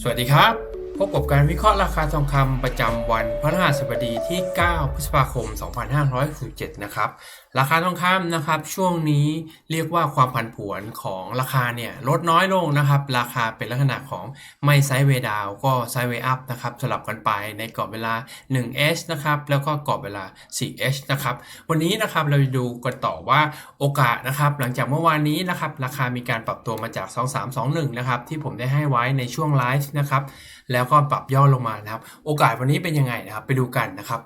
สวัสดีครับ พบกับการวิเคราะห์ราคาทองคำประจำวันพฤหัสบดีที่ 9 พฤษภาคม 2567 นะครับ ราคาทองคำนะครับ ช่วงนี้เรียกว่าความผันผวนของราคาเนี่ยลดน้อยลงนะครับ ราคาเป็นลักษณะของไม่ไซด์เวดาวก็ไซด์เวอัพนะครับสลับกันไปในกรอบเวลา 1h นะครับ แล้วก็กรอบเวลา 4h นะครับ วันนี้นะครับเราจะดูกันต่อว่าโอกาสนะครับ หลังจากเมื่อวานนี้นะครับ ราคามีการปรับตัวมาจาก 2321 นะครับ ที่ผมได้ให้ไว้ในช่วงไลฟ์นะครับ แล้วก็ปรับย่อลงมานะครับ โอกาสวันนี้เป็นยังไงนะครับ ไปดูกันนะครับ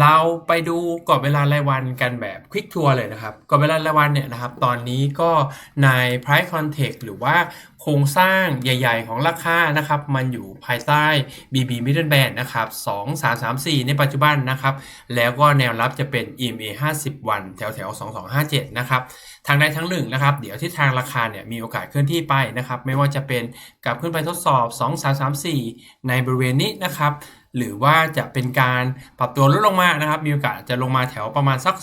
เราไปดูกรอบเวลารายวันกันแบบควิกทัวร์เลยนะครับกรอบเวลารายวันเนี่ยนะครับ ตอนนี้ก็ใน price context หรือว่าโครงสร้างใหญ่ ๆ ของราคานะครับ มันอยู่ภายใต้ BB Middle Band นะครับ 2 3 3 4 ในปัจจุบันนะครับ แล้วก็แนวรับจะเป็น EMA 50 วัน แถวแถว2257 นะครับ ทางใดทั้งหนึ่งนะครับ เดี๋ยวทิศทางราคาเนี่ยมีโอกาสเคลื่อนที่ไปนะครับ ไม่ว่าจะเป็นกลับขึ้นไปทดสอบ 2 3 3 4 ในบริเวณนี้นะครับ หรือว่าจะเป็นการปรับตัวลดลงมานะครับ มีโอกาสจะลงมาแถวประมาณสัก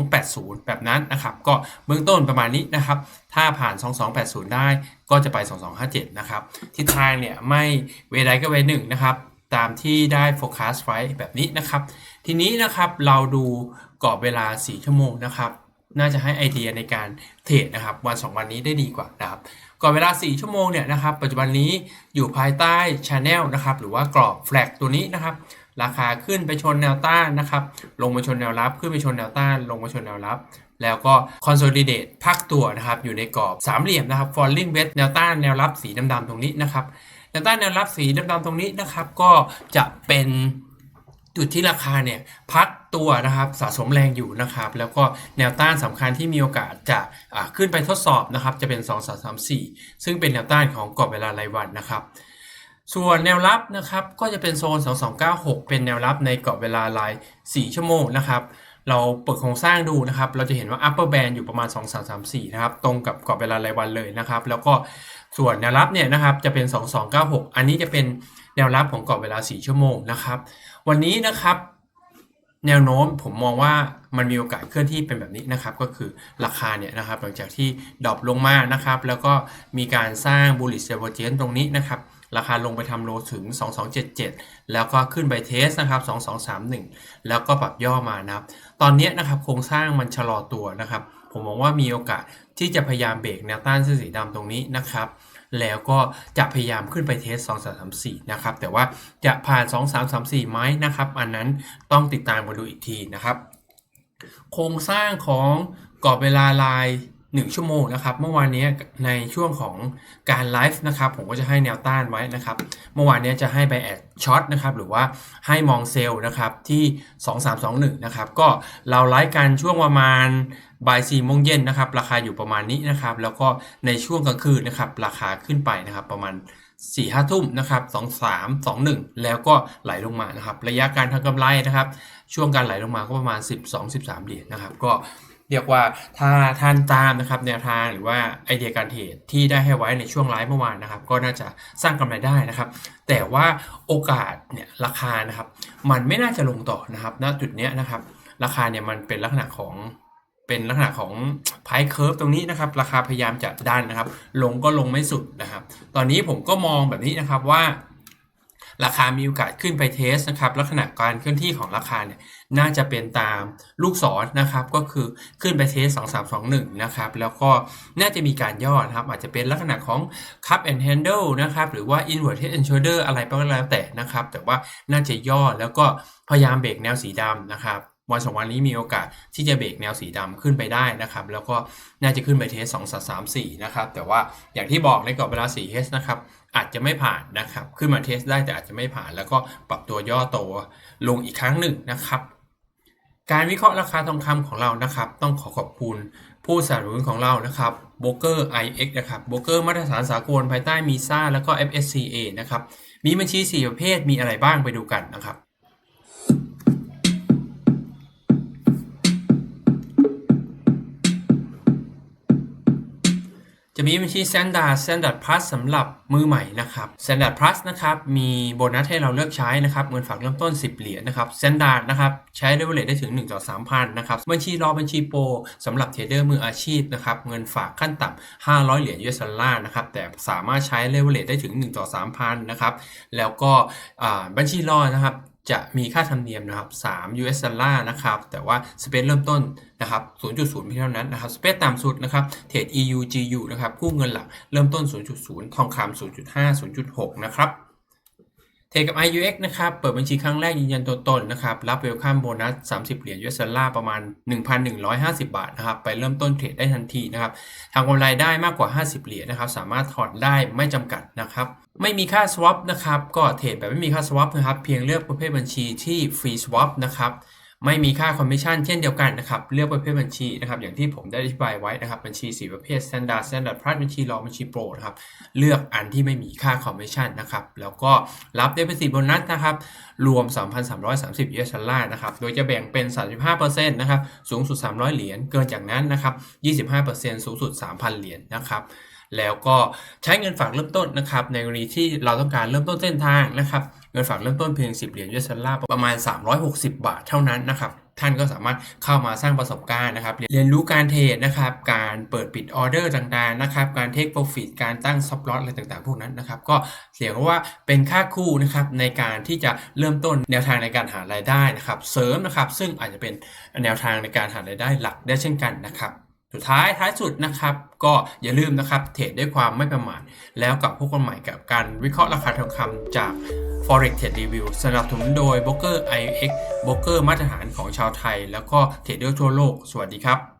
2280 แบบนั้นนะครับ ก็เบื้องต้นประมาณนี้นะครับ ถ้าผ่าน 2280 ได้ก็จะไป 2257 นะครับ ทิศทางเนี่ยไม่เวใดก็เวหนึ่งนะครับ ตามที่ได้โฟกัสไว้แบบนี้นะครับ ทีนี้นะครับเราดูกรอบเวลา 4 ชั่วโมงนะครับน่าจะให้ไอเดียในการเทรดนะครับวัน 2 วันนี้ได้ดีกว่านะครับ ก่อนเวลา 4 ชั่วโมงเนี่ยนะครับปัจจุบันนี้อยู่ภายใต้ Channel นะครับหรือว่ากรอบแฟลกตัวนี้นะครับราคาขึ้นไปชนแนวต้านนะครับลงมาชนแนวรับ ขึ้นไปชนแนวต้าน ลงมาชนแนวรับ แล้วก็ consolidate พักตัวนะครับอยู่ในกรอบสามเหลี่ยมนะครับ falling wedge แนวต้านแนวรับสีดำๆตรงนี้นะครับแนวต้านแนวรับสีดำๆตรงนี้นะครับก็จะเป็น จุดที่ราคาเนี่ยพักตัวนะครับสะสมแรงอยู่นะครับแล้วก็แนวต้านสำคัญที่มีโอกาสจะอ่าขึ้นไปทดสอบนะครับจะเป็น 2 3 3 4 ซึ่งเป็นแนวต้านของกรอบเวลารายวันนะครับ ส่วนแนวรับนะครับก็จะเป็นโซน 2296 เป็นแนวรับในกรอบเวลาราย 4 ชั่วโมงนะครับเราเปิดโครงสร้างดูนะครับ เราจะเห็นว่า upper band อยู่ประมาณ 2334 นะครับ ตรงกับกรอบเวลารายวันเลยนะครับ แล้วก็ส่วนแนวรับเนี่ยนะครับจะเป็น 2296 อันนี้จะเป็น แนวรับของกรอบเวลา 4 ชั่วโมงนะครับ วันนี้นะครับ แนวโน้มผมมองว่ามันมีโอกาสเคลื่อนที่เป็นแบบนี้นะครับ ก็คือราคาเนี่ยนะครับหลังจากที่ดรอปลงมานะครับ แล้วก็มีการสร้าง bullish divergence ตรงนี้นะครับราคาลงไปทำโลถึง 2277 แล้วก็ขึ้นไปเทสนะครับ 2231 แล้วก็ปรับย่อมานะครับ ตอนนี้นะครับโครงสร้างมันชะลอตัวนะครับ ผมมองว่ามีโอกาสที่จะพยายามเบรกแนวต้านเส้นสีดำตรงนี้นะครับ แล้วก็จะพยายามขึ้นไปเทส 2 3 3 4 นะครับ แต่ว่าจะผ่าน 2 3 3 4ไหมนะครับ อันนั้นต้องติดตามมาดูอีกทีนะครับ โครงสร้างของกรอบเวลาลาย 1 ชั่วโมงนะครับ เมื่อวานนี้ในช่วงของการไลฟ์นะครับผมก็จะให้แนวต้านไว้นะครับ เมื่อวานนี้จะให้ไปแอดช็อตนะครับหรือว่าให้มองเซลล์นะครับที่ 2321 นะครับ ก็เราไลฟ์กันช่วงประมาณบ่ายสี่โมงเย็นนะครับ ราคาอยู่ประมาณนี้นะครับ แล้วก็ในช่วงกลางคืนนะครับ ราคาขึ้นไปนะครับ ประมาณ4ี่ห้าทุ่มนะครับสองสามสองหนึ่งแล้วก็ไหลลงมานะครับ ระยะการทำกำไรนะครับ ช่วงการไหลลงมาก็ประมาณ 12 13เหรียญนะครับ ก็ เรียกว่าถ้าท่านตามนะครับแนวทางหรือว่าไอเดียการเทรดที่ได้ให้ไว้ในช่วงไลฟ์เมื่อวานนะครับ ก็น่าจะสร้างกำไรได้นะครับ แต่ว่าโอกาสเนี่ยราคานะครับ มันไม่น่าจะลงต่อนะครับ ณจุดเนี้ยนะครับ ราคาเนี่ยมันเป็นลักษณะของเป็นลักษณะของไพ่เคิร์ฟตรงนี้นะครับ ราคาพยายามจะดันนะครับ ลงก็ลงไม่สุดนะครับ ตอนนี้ผมก็มองแบบนี้นะครับว่า ราคามีโอกาสขึ้นไปเทสนะครับลักษณะการเคลื่อนที่ของราคาเนี่ยน่าจะเป็นตามลูกศรนะครับก็คือขึ้นไปเทส 2 3 2 1 นะครับแล้วก็น่าจะมีการย่อนะครับอาจจะเป็นลักษณะของ cup and handle นะครับหรือว่า inward head and shoulder อะไรก็แล้วแต่นะครับแต่ว่าน่าจะย่อแล้วก็พยายามเบรกแนวสีดำนะครับ วันสองวันนี้มีโอกาสที่จะเบรกแนวสีดำขึ้นไปได้นะครับ แล้วก็น่าจะขึ้นไปเทส2 3 3 4นะครับ แต่ว่าอย่างที่บอกในกรอบเวลา4 h นะครับอาจจะไม่ผ่านนะครับ ขึ้นมาเทสได้แต่อาจจะไม่ผ่านแล้วก็ปรับตัวย่อตัวลงอีกครั้งหนึ่งนะครับ การวิเคราะห์ราคาทองคำของเรานะครับ ต้องขอขอบคุณผู้สนับสนุนของเรานะครับโบรกเกอร์ IX นะครับโบรกเกอร์มาตรฐานสากลภายใต้มีซ่าแล้วก็ FSCA นะครับมีบัญชี 4 ประเภทมีอะไรบ้างไปดูกันนะครับ จะมีบัญชี Standard Standard Plus สำหรับมือใหม่นะครับ Standard Plus นะครับ มีโบนัสให้เราเลือกใช้นะครับ เงินฝากเริ่มต้น 10 เหรียญนะครับ Standard นะครับ ใช้ leverage ได้ถึง 1 ต่อ 3,000 นะครับ บัญชีรอบัญชีโปรสำหรับเทรดเดอร์มืออาชีพนะครับ เงินฝากขั้นต่ำ500 เหรียญ US ดอลลาร์นะครับ แต่สามารถใช้ leverage ได้ถึง 1 ต่อ 3,000 นะครับ แล้วก็บัญชีรอนะครับ จะมีค่าธรรมเนียมนะครับ3 US ดอลลาร์นะครับ แต่ว่าสเปซเริ่มต้นนะครับ 0.0เพียงเท่านั้นนะครับ สเปซต่ำสุดนะครับ เทรด EU GU นะครับกู้เงินหลักเริ่มต้น 0.0 ทองคำ0.5 0.6 นะครับ เทรดกับ IUX นะครับ เปิดบัญชีครั้งแรกยืนยันตัวตนนะครับ รับเวลคัมโบนัส 30 เหรียญ US ดอลลาร์ประมาณ 1,150 บาทนะครับ ไปเริ่มต้นเทรดได้ทันทีนะครับ ทางกำไรได้มากกว่า 50 เหรียญนะครับ สามารถถอนได้ไม่จำกัดนะครับ ไม่มีค่า swap นะครับ ก็เทรดแบบไม่มีค่า swap นะครับ เพียงเลือกประเภทบัญชีที่ free swap นะครับ ไม่มีค่าคอมมิชชั่นเช่นเดียวกันนะครับ เลือกประเภทบัญชีนะครับ อย่างที่ผมได้อธิบายไว้นะครับ บัญชี 4 ประเภท standard standard plus บัญชีรองบัญชีโปรนะครับ เลือกอันที่ไม่มีค่าคอมมิชชั่นนะครับ แล้วก็รับได้เป็นสีโบนัสนะครับ รวม 3,330 US ดอลลาร์นะครับ โดยจะแบ่งเป็น 35%นะครับ สูงสุด 300 เหรียญ เกินจากนั้นนะครับ 25%สูงสุด 3,000 เหรียญนะครับ แล้วก็ใช้เงินฝากเริ่มต้นนะครับในกรณีที่เราต้องการเริ่มต้นเส้นทางนะครับเงินฝากเริ่มต้นเพียง 10 เหรียญ US ดอลลาร์ประมาณ 360 บาทเท่านั้นนะครับท่านก็สามารถเข้ามาสร้างประสบการณ์นะครับ เรียนรู้การเทรดนะครับ การเปิดปิดออเดอร์ต่างๆนะครับ การเทคโปรฟิตการตั้งซับลอตอะไรต่างๆ พวกนั้นนะครับ ก็เรียกว่าเป็นค่าคู่นะครับในการที่จะเริ่มต้นแนวทางในการหารายได้นะครับ เสริมนะครับ ซึ่งอาจจะเป็นแนวทางในการหารายได้หลักได้เช่นกันนะครับ สุดท้ายท้ายสุดนะครับ ก็อย่าลืมนะครับเทรดด้วยความไม่ประมาทแล้วกับพวกคนใหม่กับการวิเคราะห์ราคาทองคำจาก Forex Trade Review สนับสนุนโดย b r o k e r IX โบรกเกอร์มาตรฐานของชาวไทย แล้วก็เทรดเดอร์ทั่วโลก สวัสดีครับ